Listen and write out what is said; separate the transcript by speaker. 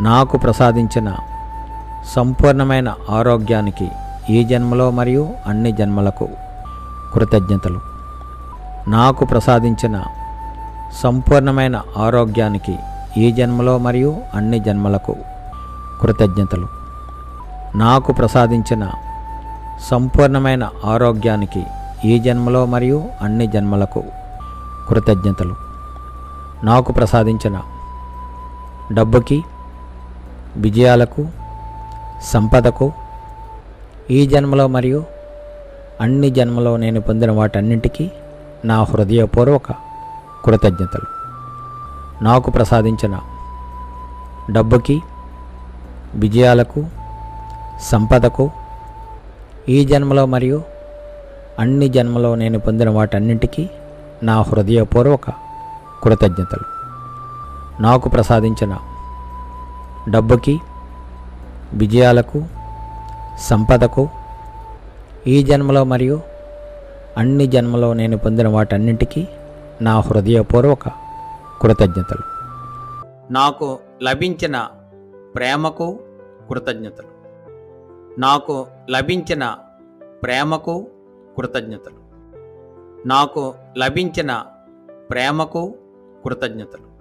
Speaker 1: నాకు ప్రసాదించిన సంపూర్ణమైన ఆరోగ్యానికి ఈ జన్మలో మరియు అన్ని జన్మలకు కృతజ్ఞతలు. నాకు ప్రసాదించిన సంపూర్ణమైన ఆరోగ్యానికి ఈ జన్మలో మరియు అన్ని జన్మలకు కృతజ్ఞతలు. నాకు ప్రసాదించిన సంపూర్ణమైన ఆరోగ్యానికి ఈ జన్మలో మరియు అన్ని జన్మలకు కృతజ్ఞతలు. నాకు ప్రసాదించిన డబ్బుకి విజయాలకు సంపదకు ఈ జన్మలో మరియు అన్ని జన్మలో నేను పొందిన వాటన్నింటికీ నా హృదయపూర్వక కృతజ్ఞతలు. నాకు ప్రసాదించిన డబ్బుకి విజయాలకు సంపదకు ఈ జన్మలో మరియు అన్ని జన్మలో నేను పొందిన వాటన్నింటికీ నా హృదయపూర్వక కృతజ్ఞతలు. నాకు ప్రసాదించిన డబ్బుకి విజయాలకు సంపదకు ఈ జన్మలో మరియు అన్ని జన్మలో నేను పొందిన వాటన్నింటికీ నా హృదయపూర్వక కృతజ్ఞతలు. నాకు లభించిన ప్రేమకు కృతజ్ఞతలు. నాకు లభించిన ప్రేమకు కృతజ్ఞతలు. నాకు లభించిన ప్రేమకు కృతజ్ఞతలు.